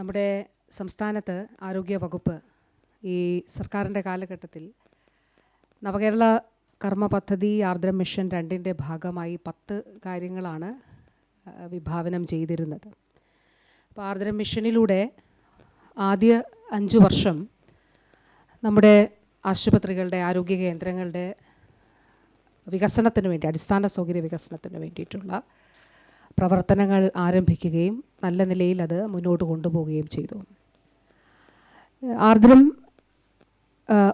നമ്മുടെ സംസ്ഥാനത്ത് ആരോഗ്യ വകുപ്പ് ഈ സർക്കാരിന്റെ കാലഘട്ടത്തിൽ നവകേരള കർമ്മ പദ്ധതി ആർദ്രം മിഷൻ രണ്ടിന്റെ ഭാഗമായി പത്ത് കാര്യങ്ങളാണ് വിഭാവനം ചെയ്തിരുന്നത്. അപ്പോൾ ആർദ്രം മിഷനിലൂടെ ആദ്യ അഞ്ച് വർഷം നമ്മുടെ ആശുപത്രികളുടെ ആരോഗ്യ കേന്ദ്രങ്ങളുടെ വികസനത്തിന് വേണ്ടി അടിസ്ഥാന സൗകര്യ വികസനത്തിന് വേണ്ടിയിട്ടുള്ള പ്രവർത്തനങ്ങൾ ആരംഭിക്കുകയും നല്ല നിലയിൽ അത് മുന്നോട്ട് കൊണ്ടുപോവുകയും ചെയ്തു. ആർദ്രം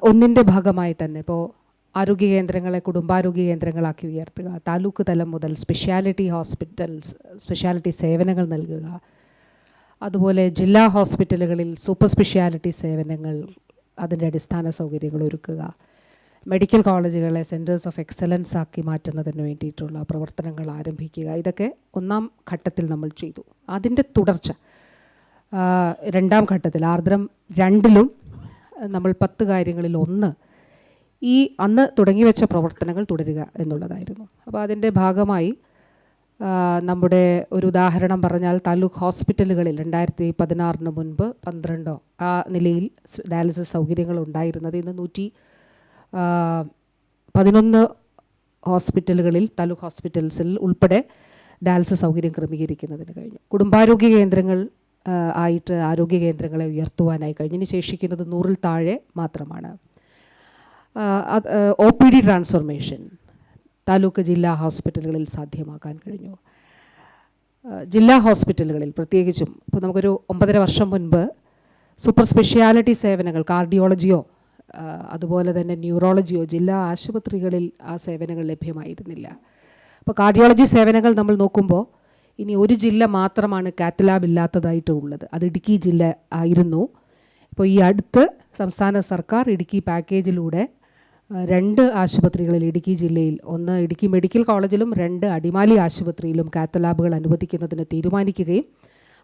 ഒന്നിന്റെ ഭാഗമായി തന്നെ ഇപ്പോൾ ആരോഗ്യ കേന്ദ്രങ്ങളെ കുടുംബാരോഗ്യ കേന്ദ്രങ്ങളാക്കി ഉയർത്തുക താലൂക്ക് തലം മുതൽ സ്പെഷ്യാലിറ്റി ഹോസ്പിറ്റൽസ് സ്പെഷ്യാലിറ്റി സേവനങ്ങൾ നൽകുക അതുപോലെ ജില്ലാ ഹോസ്പിറ്റലുകളിൽ സൂപ്പർ സ്പെഷ്യാലിറ്റി സേവനങ്ങൾ അതിന്റെ അടിസ്ഥാന സൗകര്യങ്ങൾ ഒരുക്കുക മെഡിക്കൽ കോളേജുകളെ സെന്റേഴ്സ് ഓഫ് എക്സലൻസ് ആക്കി മാറ്റുന്നതിന് വേണ്ടിയിട്ടുള്ള പ്രവർത്തനങ്ങൾ ആരംഭിക്കുക. ഇതൊക്കെ ഒന്നാം ഘട്ടത്തിൽ നമ്മൾ ചെയ്തു. അതിന്റെ തുടർച്ച രണ്ടാം ഘട്ടത്തിൽ ആർദ്രം രണ്ടിലും നമ്മൾ പത്ത് കാര്യങ്ങളിൽ ഒന്ന് ഈ അന്ന് തുടങ്ങിവെച്ച പ്രവർത്തനങ്ങൾ തുടരുക എന്നുള്ളതായിരുന്നു. അപ്പോൾ അതിന്റെ ഭാഗമായി നമ്മുടെ ഒരു ഉദാഹരണം പറഞ്ഞാൽ താലൂക്ക് ഹോസ്പിറ്റലുകളിൽ രണ്ടായിരത്തി പതിനാറിന് മുൻപ് പന്ത്രണ്ടോ ആ നിലയിൽ ഡയാലിസിസ് സൗകര്യങ്ങൾ ഉണ്ടായിരുന്നത് ഇന്ന് നൂറ്റി പതിനൊന്ന് ഹോസ്പിറ്റലുകളിൽ താലൂക്ക് ഹോസ്പിറ്റൽസിൽ ഉൾപ്പെടെ ഡയാലിസിസ് സൗകര്യം ക്രമീകരിക്കുന്നതിന് കഴിഞ്ഞു. കുടുംബാരോഗ്യ കേന്ദ്രങ്ങൾ ആയിട്ട് ആരോഗ്യ കേന്ദ്രങ്ങളെ ഉയർത്തുവാനായി കഴിഞ്ഞു. ശേഷിക്കുന്നത് നൂറിൽ താഴെ മാത്രമാണ്. O P D transformation taluk ജില്ലാ ഹോസ്പിറ്റലുകളിൽ സാധ്യമാക്കാൻ കഴിഞ്ഞു. ജില്ലാ ഹോസ്പിറ്റലുകളിൽ പ്രത്യേകിച്ചും ഇപ്പോൾ നമുക്കൊരു ഒമ്പതര വർഷം മുൻപ് സൂപ്പർ സ്പെഷ്യാലിറ്റി സേവനങ്ങൾ കാർഡിയോളജിയോ അതുപോലെ തന്നെ ന്യൂറോളജിയോ ജില്ലാ ആശുപത്രികളിൽ ആ സേവനങ്ങൾ ലഭ്യമായിരുന്നില്ല. അപ്പോൾ കാർഡിയോളജി സേവനങ്ങൾ നമ്മൾ നോക്കുമ്പോൾ ഇനി ഒരു ജില്ല മാത്രമാണ് കാത്തലാബ് ഇല്ലാത്തതായിട്ടുള്ളത് അത് ഇടുക്കി ജില്ല ആയിരുന്നു. ഇപ്പോൾ ഈ അടുത്ത് സംസ്ഥാന സർക്കാർ ഇടുക്കി പാക്കേജിലൂടെ രണ്ട് ആശുപത്രികളിൽ ഇടുക്കി ജില്ലയിൽ ഒന്ന് ഇടുക്കി മെഡിക്കൽ കോളേജിലും രണ്ട് അടിമാലി ആശുപത്രിയിലും കാത്തലാബുകൾ അനുവദിക്കുന്നതിന് തീരുമാനിക്കുകയും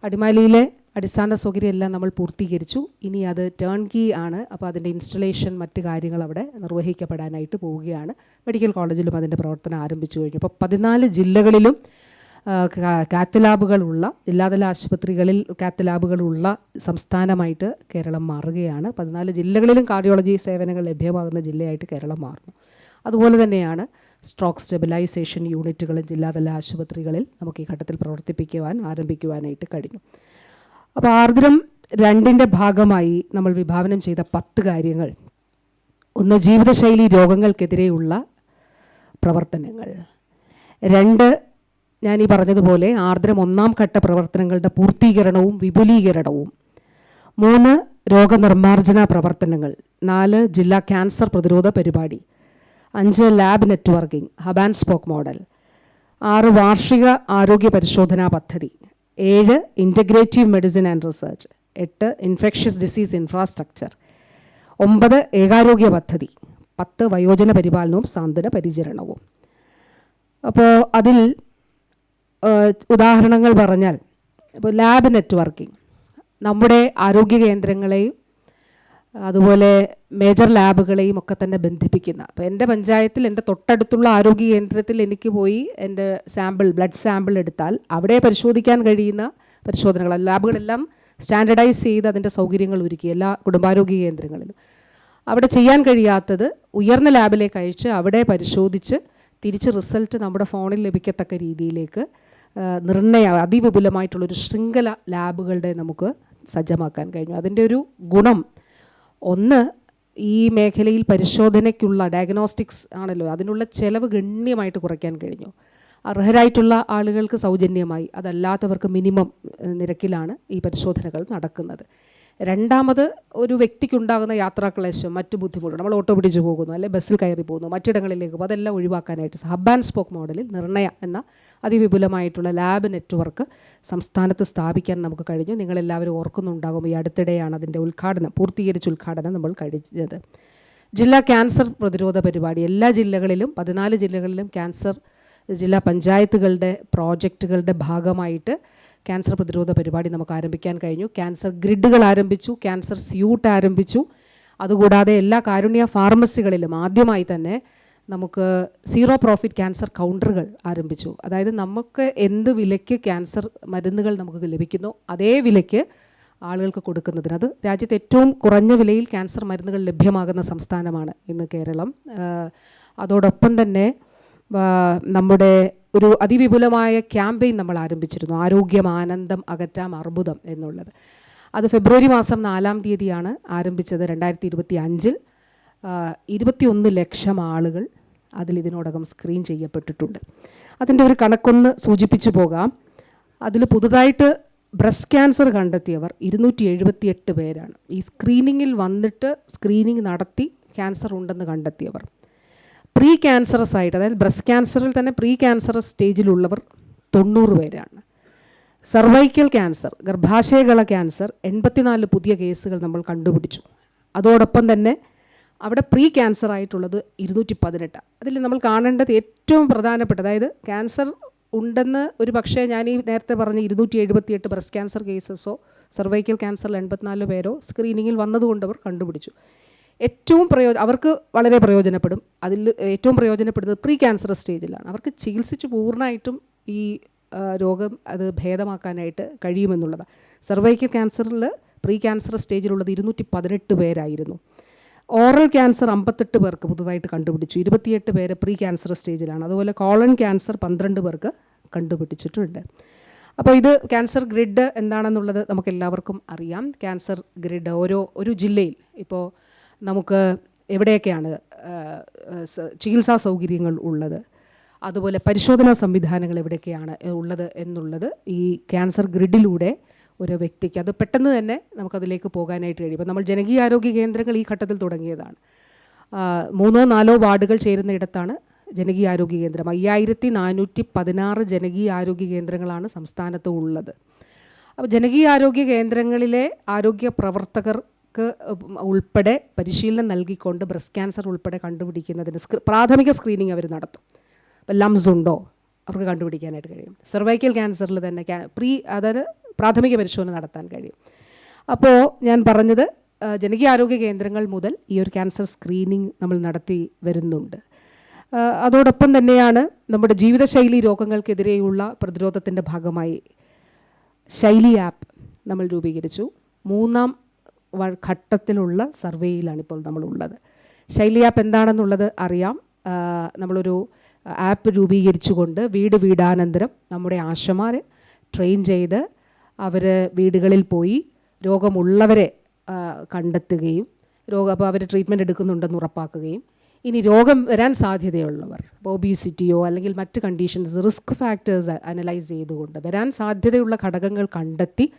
അടിമാലിയിലെ അടിസ്ഥാന സൗകര്യമെല്ലാം നമ്മൾ പൂർത്തീകരിച്ചു. ഇനി അത് ടേൺ കീ ആണ്. അപ്പോൾ അതിന്റെ ഇൻസ്റ്റലേഷൻ മറ്റ് കാര്യങ്ങൾ അവിടെ നിർവഹിക്കപ്പെടാനായിട്ട് പോവുകയാണ്. മെഡിക്കൽ കോളേജിലും അതിന്റെ പ്രവർത്തനം ആരംഭിച്ചു കഴിഞ്ഞു. അപ്പോൾ പതിനാല് ജില്ലകളിലും ആ, കാ- കാത്ത് ലാബുകളുള്ള ജില്ലാതല ആശുപത്രികളിൽ കാത്ത് ലാബുകളുള്ള സംസ്ഥാനമായിട്ട് കേരളം മാറുകയാണ്. പതിനാല് ജില്ലകളിലും കാർഡിയോളജി സേവനങ്ങൾ ലഭ്യമാകുന്ന ജില്ലയായിട്ട് കേരളം മാറുന്നു. അതുപോലെ തന്നെയാണ് സ്ട്രോക്ക് സ്റ്റെബിലൈസേഷൻ യൂണിറ്റുകളും ജില്ലാതല ആശുപത്രികളിൽ നമുക്ക് ഈ ഘട്ടത്തിൽ പ്രവർത്തിപ്പിക്കുവാൻ ആരംഭിക്കുവാനായിട്ട് കഴിഞ്ഞു. അപ്പോൾ ആർദ്രം രണ്ടിന്റെ ഭാഗമായി നമ്മൾ വിഭാവനം ചെയ്ത പത്ത് കാര്യങ്ങൾ. ഒന്ന് ജീവിതശൈലി രോഗങ്ങൾക്കെതിരെയുള്ള പ്രവർത്തനങ്ങൾ. രണ്ട് ഞാൻ ഈ പറഞ്ഞതുപോലെ ആർദ്രം ഒന്നാം ഘട്ട പ്രവർത്തനങ്ങളുടെ പൂർത്തീകരണവും വിപുലീകരണവും. മൂന്ന് രോഗനിർമ്മാർജന പ്രവർത്തനങ്ങൾ. നാല് ജില്ലാ ക്യാൻസർ പ്രതിരോധ പരിപാടി. അഞ്ച് lab networking hub and spoke model. ആറ് വാർഷിക ആരോഗ്യ പരിശോധനാ പദ്ധതി. ഏഴ് ഇന്റഗ്രേറ്റീവ് മെഡിസിൻ ആൻഡ് റിസർച്ച് എട്ട് ഇൻഫെക്ഷ്യസ് ഡിസീസ് ഇൻഫ്രാസ്ട്രക്ചർ ഒമ്പത് ഏകാരോഗ്യ പദ്ധതി. പത്ത് വയോജന പരിപാലനവും സാന്ത്വന പരിചരണവും. അപ്പോൾ അതിൽ ഉദാഹരണങ്ങൾ പറഞ്ഞാൽ ഇപ്പോൾ ലാബ് നെറ്റ്വർക്കിംഗ്. നമ്മുടെ ആരോഗ്യ കേന്ദ്രങ്ങളെയും അതുപോലെ മേജർ ലാബുകളെയും ഒക്കെ തന്നെ ബന്ധിപ്പിക്കുന്ന. അപ്പോൾ എന്റെ പഞ്ചായത്തിൽ എന്റെ തൊട്ടടുത്തുള്ള ആരോഗ്യ കേന്ദ്രത്തിൽ എനിക്ക് പോയി എന്റെ സാമ്പിൾ ബ്ലഡ് സാമ്പിൾ എടുത്താൽ അവിടെ പരിശോധിക്കാൻ കഴിയുന്ന പരിശോധനകൾ ലാബുകളെല്ലാം സ്റ്റാൻഡർഡൈസ് ചെയ്ത് അതിന്റെ സൗകര്യങ്ങൾ ഒരുക്കി എല്ലാ കുടുംബാരോഗ്യ കേന്ദ്രങ്ങളിലും. അവിടെ ചെയ്യാൻ കഴിയാത്തത് ഉയർന്ന ലാബിലേക്ക് അയച്ച് അവിടെ പരിശോധിച്ച് തിരിച്ച് റിസൾട്ട് നമ്മുടെ ഫോണിൽ ലഭിക്കത്തക്ക രീതിയിലേക്ക് നിർണയ അതിവിപുലമായിട്ടുള്ളൊരു ശൃംഖല ലാബുകളുടെ നമുക്ക് സജ്ജമാക്കാൻ കഴിഞ്ഞു. അതിന്റെ ഒരു ഗുണം ഒന്ന് ഈ മേഖലയിൽ പരിശോധനയ്ക്കുള്ള ഡയഗ്നോസ്റ്റിക്സ് ആണല്ലോ അതിനുള്ള ചെലവ് ഗണ്യമായിട്ട് കുറയ്ക്കാൻ കഴിഞ്ഞു. അർഹരായിട്ടുള്ള ആളുകൾക്ക് സൗജന്യമായി അതല്ലാത്തവർക്ക് മിനിമം നിരക്കിലാണ് ഈ പരിശോധനകൾ നടക്കുന്നത്. രണ്ടാമത് ഒരു വ്യക്തിക്കുണ്ടാകുന്ന യാത്രാക്ലേശം മറ്റു ബുദ്ധിമുട്ട് നമ്മൾ ഓട്ടോ പിടിച്ച് പോകുന്നു അല്ലെങ്കിൽ ബസ്സിൽ കയറി പോകുന്നു മറ്റിടങ്ങളിലേക്ക് പോകും അതെല്ലാം ഒഴിവാക്കാനായിട്ട് ഹബ് ആൻഡ് സ്പോക്ക് മോഡലിൽ നിർണയ എന്ന അതിവിപുലമായിട്ടുള്ള ലാബ് നെറ്റ്വർക്ക് സംസ്ഥാനത്ത് സ്ഥാപിക്കാൻ നമുക്ക് കഴിഞ്ഞു. നിങ്ങളെല്ലാവരും ഓർക്കുന്നുണ്ടാകും ഈ അടുത്തിടെയാണ് അതിന്റെ ഉദ്ഘാടനം പൂർത്തീകരിച്ച ഉദ്ഘാടനം നമ്മൾ കഴിഞ്ഞത്. ജില്ലാ ക്യാൻസർ പ്രതിരോധ പരിപാടി എല്ലാ ജില്ലകളിലും പതിനാല് ജില്ലകളിലും ക്യാൻസർ ജില്ലാ പഞ്ചായത്തുകളുടെ പ്രോജക്റ്റുകളുടെ ഭാഗമായിട്ട് ക്യാൻസർ പ്രതിരോധ പരിപാടി നമുക്ക് ആരംഭിക്കാൻ കഴിഞ്ഞു. ക്യാൻസർ ഗ്രിഡുകൾ ആരംഭിച്ചു ക്യാൻസർ സ്യൂട്ട് ആരംഭിച്ചു. അതുകൂടാതെ എല്ലാ കാരുണ്യ ഫാർമസികളിലും ആദ്യമായി തന്നെ നമുക്ക് സീറോ പ്രോഫിറ്റ് ക്യാൻസർ കൗണ്ടറുകൾ ആരംഭിച്ചു. അതായത് നമുക്ക് എന്ത് വിലയ്ക്ക് ക്യാൻസർ മരുന്നുകൾ നമുക്ക് ലഭിക്കുന്നു അതേ വിലയ്ക്ക് ആളുകൾക്ക് കൊടുക്കുന്നതിന്. അത് രാജ്യത്ത് ഏറ്റവും കുറഞ്ഞ വിലയിൽ ക്യാൻസർ മരുന്നുകൾ ലഭ്യമാകുന്ന സംസ്ഥാനമാണ് ഇന്ന് കേരളം. അതോടൊപ്പം തന്നെ നമ്മുടെ ഒരു അതിവിപുലമായ ക്യാമ്പയിൻ നമ്മൾ ആരംഭിച്ചിരുന്നു ആരോഗ്യം ആനന്ദം അകറ്റാം അർബുദം എന്നുള്ളത്. അത് ഫെബ്രുവരി മാസം നാലാം തീയതിയാണ് ആരംഭിച്ചത് രണ്ടായിരത്തി ഇരുപത്തി അഞ്ചിൽ. ഇരുപത്തിയൊന്ന് ലക്ഷം ആളുകൾ അതിൽ ഇതിനോടകം സ്ക്രീൻ ചെയ്യപ്പെട്ടിട്ടുണ്ട്. അതിന്റെ ഒരു കണക്കൊന്ന് സൂചിപ്പിച്ചു പോകാം. അതിൽ പുതുതായിട്ട് ബ്രസ്റ്റ് ക്യാൻസർ കണ്ടെത്തിയവർ ഇരുന്നൂറ്റി എഴുപത്തിയെട്ട് പേരാണ്. ഈ സ്ക്രീനിങ്ങിൽ വന്നിട്ട് സ്ക്രീനിങ് നടത്തി ക്യാൻസർ ഉണ്ടെന്ന് കണ്ടെത്തിയവർ. പ്രീ ക്യാൻസറസ് ആയിട്ട് അതായത് ബ്രസ്റ്റ് ക്യാൻസറിൽ തന്നെ പ്രീ ക്യാൻസറസ് സ്റ്റേജിലുള്ളവർ തൊണ്ണൂറ് പേരാണ്. സർവൈക്കൽ ക്യാൻസർ ഗർഭാശയകള ക്യാൻസർ എൺപത്തിനാല് പുതിയ കേസുകൾ നമ്മൾ കണ്ടുപിടിച്ചു. അതോടൊപ്പം തന്നെ അവിടെ പ്രീ ക്യാൻസർ ആയിട്ടുള്ളത് ഇരുന്നൂറ്റി പതിനെട്ട് അതിൽ നമ്മൾ കാണേണ്ടത് ഏറ്റവും പ്രധാനപ്പെട്ട അതായത് ക്യാൻസർ ഉണ്ടെന്ന് ഒരു പക്ഷേ ഞാൻ ഈ നേരത്തെ പറഞ്ഞ ഇരുന്നൂറ്റി എഴുപത്തിയെട്ട് ബ്രസ്റ്റ് ക്യാൻസർ കേസസോ സർവൈക്കൽ ക്യാൻസറിൽ എൺപത്തിനാല് പേരോ സ്ക്രീനിങ്ങിൽ വന്നതുകൊണ്ട് അവർ കണ്ടുപിടിച്ചു. ഏറ്റവും പ്രയോജന അവർക്ക് വളരെ പ്രയോജനപ്പെടും. അതിൽ ഏറ്റവും പ്രയോജനപ്പെടുന്നത് പ്രീ ക്യാൻസർ സ്റ്റേജിലാണ് അവർക്ക് ചികിത്സിച്ച് പൂർണമായിട്ടും ഈ രോഗം അത് ഭേദമാക്കാനായിട്ട് കഴിയുമെന്നുള്ളതാണ്. സർവൈക്കൽ ക്യാൻസറിൽ പ്രീ ക്യാൻസർ സ്റ്റേജിലുള്ളത് ഇരുന്നൂറ്റി പതിനെട്ട് പേരായിരുന്നു. ഓറൽ ക്യാൻസർ അമ്പത്തെട്ട് പേർക്ക് പുതുതായിട്ട് കണ്ടുപിടിച്ചു. ഇരുപത്തിയെട്ട് പേര് പ്രീ ക്യാൻസർ സ്റ്റേജിലാണ്. അതുപോലെ കോളൺ ക്യാൻസർ പന്ത്രണ്ട് പേർക്ക് കണ്ടുപിടിച്ചിട്ടുണ്ട്. അപ്പോൾ ഇത് ക്യാൻസർ ഗ്രിഡ് എന്താണെന്നുള്ളത് നമുക്ക് എല്ലാവർക്കും അറിയാം. ക്യാൻസർ ഗ്രിഡ് ഓരോ ഒരു ജില്ലയിൽ ഇപ്പോൾ നമുക്ക് എവിടെയൊക്കെയാണ് ചികിത്സാ സൗകര്യങ്ങൾ ഉള്ളത്? അതുപോലെ പരിശോധനാ സംവിധാനങ്ങൾ എവിടെയൊക്കെയാണ് ഉള്ളത് എന്നുള്ളത് ഈ ക്യാൻസർ ഗ്രിഡിലൂടെ ഒരു വ്യക്തിക്ക്. അത് പെട്ടെന്ന് തന്നെ നമുക്കതിലേക്ക് പോകാനായിട്ട് കഴിയും. അപ്പോൾ നമ്മൾ ജനകീയ ആരോഗ്യ കേന്ദ്രങ്ങൾ ഈ ഘട്ടത്തിൽ തുടങ്ങിയതാണ്. മൂന്നോ നാലോ വാർഡുകൾ ചേരുന്ന ഇടത്താണ് ജനകീയ ആരോഗ്യ കേന്ദ്രം. അയ്യായിരത്തി നാനൂറ്റി പതിനാറ് ജനകീയ ആരോഗ്യ കേന്ദ്രങ്ങളാണ് സംസ്ഥാനത്ത് ഉള്ളത്. അപ്പോൾ ജനകീയ ആരോഗ്യ കേന്ദ്രങ്ങളിലെ ആരോഗ്യ പ്രവർത്തകർക്ക് ഉൾപ്പെടെ പരിശീലനം നൽകിക്കൊണ്ട് ബ്രസ്റ്റ് ക്യാൻസർ ഉൾപ്പെടെ കണ്ടുപിടിക്കുന്നതിന് പ്രാഥമിക സ്ക്രീനിങ് അവർ നടത്തും. അപ്പോൾ ലംസ് ഉണ്ടോ? അവർക്ക് കണ്ടുപിടിക്കാനായിട്ട് കഴിയും. സെർവൈക്കൽ ക്യാൻസറിൽ തന്നെ പ്രീ അതായത് പ്രാഥമിക പരിശോധന നടത്താൻ കഴിയും. അപ്പോൾ ഞാൻ പറഞ്ഞത് ജനകീയ ആരോഗ്യ കേന്ദ്രങ്ങൾ മുതൽ ഈ ഒരു ക്യാൻസർ സ്ക്രീനിങ് നമ്മൾ നടത്തി വരുന്നുണ്ട്. അതോടൊപ്പം തന്നെയാണ് നമ്മുടെ ജീവിതശൈലി രോഗങ്ങൾക്കെതിരെയുള്ള പ്രതിരോധത്തിന്റെ ഭാഗമായി ശൈലി ആപ്പ് നമ്മൾ രൂപീകരിച്ചു. മൂന്നാം ഘട്ടത്തിലുള്ള സർവേയിലാണ് ഇപ്പോൾ നമ്മളുള്ളത്. ശൈലി ആപ്പ് എന്താണെന്നുള്ളത് അറിയാം. നമ്മളൊരു ആപ്പ് രൂപീകരിച്ചുകൊണ്ട് വീട് വീടാനന്തരം നമ്മുടെ ആശമാരെ ട്രെയിൻ ചെയ്ത് അവർ വീടുകളിൽ പോയി രോഗമുള്ളവരെ കണ്ടെത്തുകയും രോഗം അപ്പോൾ അവർ ട്രീറ്റ്മെന്റ് എടുക്കുന്നുണ്ടെന്ന് ഉറപ്പാക്കുകയും. ഇനി രോഗം വരാൻ സാധ്യതയുള്ളവർ ഒബീസിറ്റിയോ അല്ലെങ്കിൽ മറ്റ് കണ്ടീഷൻസ് റിസ്ക് ഫാക്ടേഴ്സ് അനലൈസ് ചെയ്തുകൊണ്ട് വരാൻ സാധ്യതയുള്ള ഘടകങ്ങൾ കണ്ടെത്തി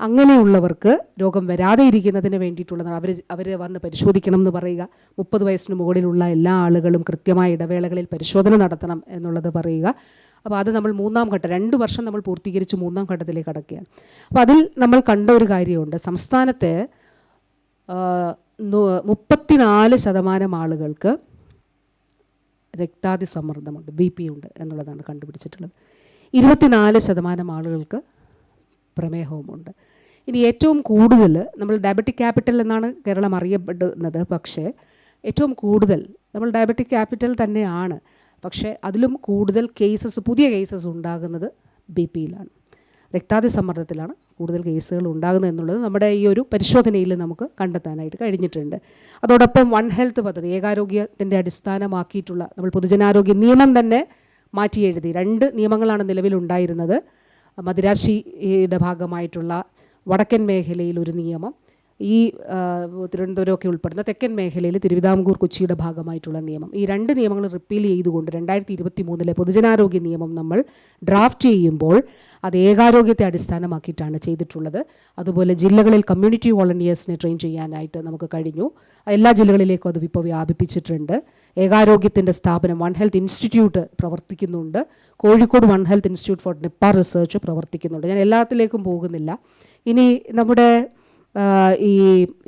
അങ്ങനെയുള്ളവർക്ക് രോഗം വരാതെ ഇരിക്കുന്നതിന് വേണ്ടിയിട്ടുള്ളതാണ്. അവർ അവർ വന്ന് പരിശോധിക്കണം എന്ന് പറയുക. മുപ്പത് വയസ്സിന് മുകളിലുള്ള എല്ലാ ആളുകളും കൃത്യമായ ഇടവേളകളിൽ പരിശോധന നടത്തണം എന്നുള്ളത് പറയുക. അപ്പോൾ അത് നമ്മൾ മൂന്നാം ഘട്ടം രണ്ട് വർഷം നമ്മൾ പൂർത്തീകരിച്ച് മൂന്നാം ഘട്ടത്തിലേക്ക് കടക്കുകയാണ്. അപ്പോൾ അതിൽ നമ്മൾ കണ്ട ഒരു കാര്യമുണ്ട്. സംസ്ഥാനത്തെ മുപ്പത്തിനാല് ശതമാനം ആളുകൾക്ക് രക്താതി സമ്മർദ്ദമുണ്ട് ബി പി ഉണ്ട് എന്നുള്ളതാണ് കണ്ടുപിടിച്ചിട്ടുള്ളത്. ഇരുപത്തിനാല് ശതമാനം ആളുകൾക്ക് പ്രമേഹവുമുണ്ട്. ഇനി ഏറ്റവും കൂടുതൽ നമ്മൾ ഡയബറ്റിക് ക്യാപിറ്റൽ എന്നാണ് കേരളം അറിയപ്പെടുന്നത് പക്ഷേ ഏറ്റവും കൂടുതൽ നമ്മൾ ഡയബറ്റിക് ക്യാപിറ്റൽ തന്നെയാണ്. പക്ഷേ അതിലും കൂടുതൽ കേസസ് പുതിയ കേസസ് ഉണ്ടാകുന്നത് ബി പിയിലാണ് രക്താതി സമ്മർദ്ദത്തിലാണ് കൂടുതൽ കേസുകൾ ഉണ്ടാകുന്നത് എന്നുള്ളത് നമ്മുടെ ഈ ഒരു പരിശോധനയിൽ നമുക്ക് കണ്ടെത്താനായിട്ട് കഴിഞ്ഞിട്ടുണ്ട്. അതോടൊപ്പം വൺ ഹെൽത്ത് പദ്ധതി ഏകാരോഗ്യത്തിന്റെ അടിസ്ഥാനമാക്കിയിട്ടുള്ള നമ്മൾ പൊതുജനാരോഗ്യ നിയമം തന്നെ മാറ്റി എഴുതി. രണ്ട് നിയമങ്ങളാണ് നിലവിലുണ്ടായിരുന്നത് മദിരാശിയുടെ ഭാഗമായിട്ടുള്ള വടക്കൻ മേഖലയിൽ ഒരു നിയമം ഈ തിരുവനന്തപുരമൊക്കെ ഉൾപ്പെടുന്ന തെക്കൻ മേഖലയിൽ തിരുവിതാംകൂർ കൊച്ചിയുടെ ഭാഗമായിട്ടുള്ള നിയമം. ഈ രണ്ട് നിയമങ്ങൾ റിപ്പീൽ ചെയ്തുകൊണ്ട് രണ്ടായിരത്തി ഇരുപത്തി മൂന്നിലെ പൊതുജനാരോഗ്യ നിയമം നമ്മൾ ഡ്രാഫ്റ്റ് ചെയ്യുമ്പോൾ അത് ഏകാരോഗ്യത്തെ അടിസ്ഥാനമാക്കിയിട്ടാണ് ചെയ്തിട്ടുള്ളത്. അതുപോലെ ജില്ലകളിൽ കമ്മ്യൂണിറ്റി വോളണ്ടിയേഴ്സിനെ ട്രെയിൻ ചെയ്യാനായിട്ട് നമുക്ക് കഴിഞ്ഞു. എല്ലാ ജില്ലകളിലേക്കും അത് ഇപ്പോൾ വ്യാപിപ്പിച്ചിട്ടുണ്ട്. ഏകാരോഗ്യത്തിന്റെ സ്ഥാപനം വൺ ഹെൽത്ത് ഇൻസ്റ്റിറ്റ്യൂട്ട് പ്രവർത്തിക്കുന്നുണ്ട്. Kozhikode one health institute for Nipah research പ്രവർത്തിക്കുന്നുണ്ട്. ഞാൻ എല്ലാത്തിലേക്കും പോകുന്നില്ല. ഇനി നമ്മുടെ ഈ